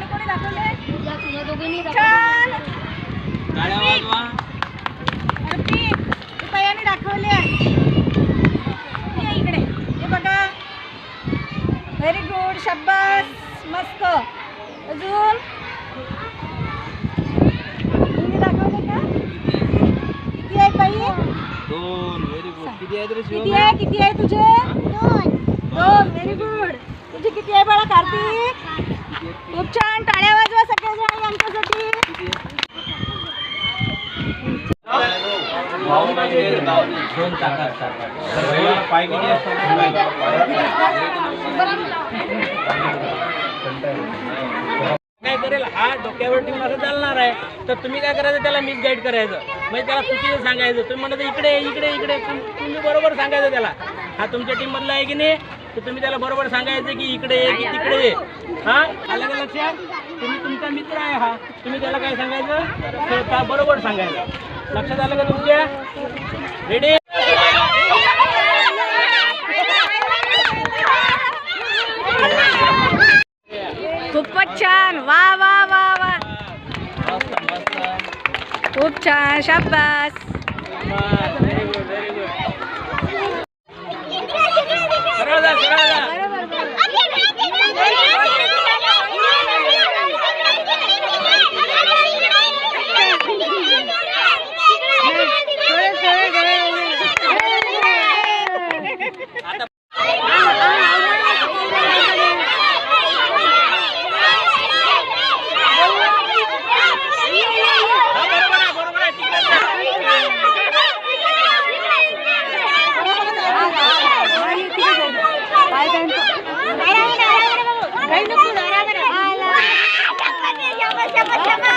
दाखवले? छान! वरती हे दाखवले इकडे. हे बघा. व्हेरी गुड शब्बास मस्त. अजून? दाखवले का? किती आहे बाई दोन. व्हेरी गुड किती आहे किती आहे? तुझे? दोन. व्हेरी गुड तुझी किती आहे बाळा कार्तिक? खूप छान टाळ्या वाजवा सगळेजण यांच्यासाठी. काय करेल हा डोक्यावर ठेवून असं चालणार आहे. तर तुम्ही काय करायचं? त्याला मिस गाईड करायचं. म्हणजे त्याला चुकीचं सांगायचं. तुम्ही म्हणत इकडे इकडे इकडे तुम्ही बरोबर सांगायचं त्याला. हा तुमच्या टीम मधला आहे की नाही? तर तुम्ही त्याला बरोबर सांगायचं की इकडे ये की तिकडे ये. हा? आलं का लक्षात? तुम्ही तुमचा मित्र आहे हा. तुम्ही त्याला काय सांगायचं? बरोबर सांगायचं लक्षात आलं का तुमच्या? रेडी खूपच छान. वा वा वा वा. खूप छान. शाबास. Very good very Cepat.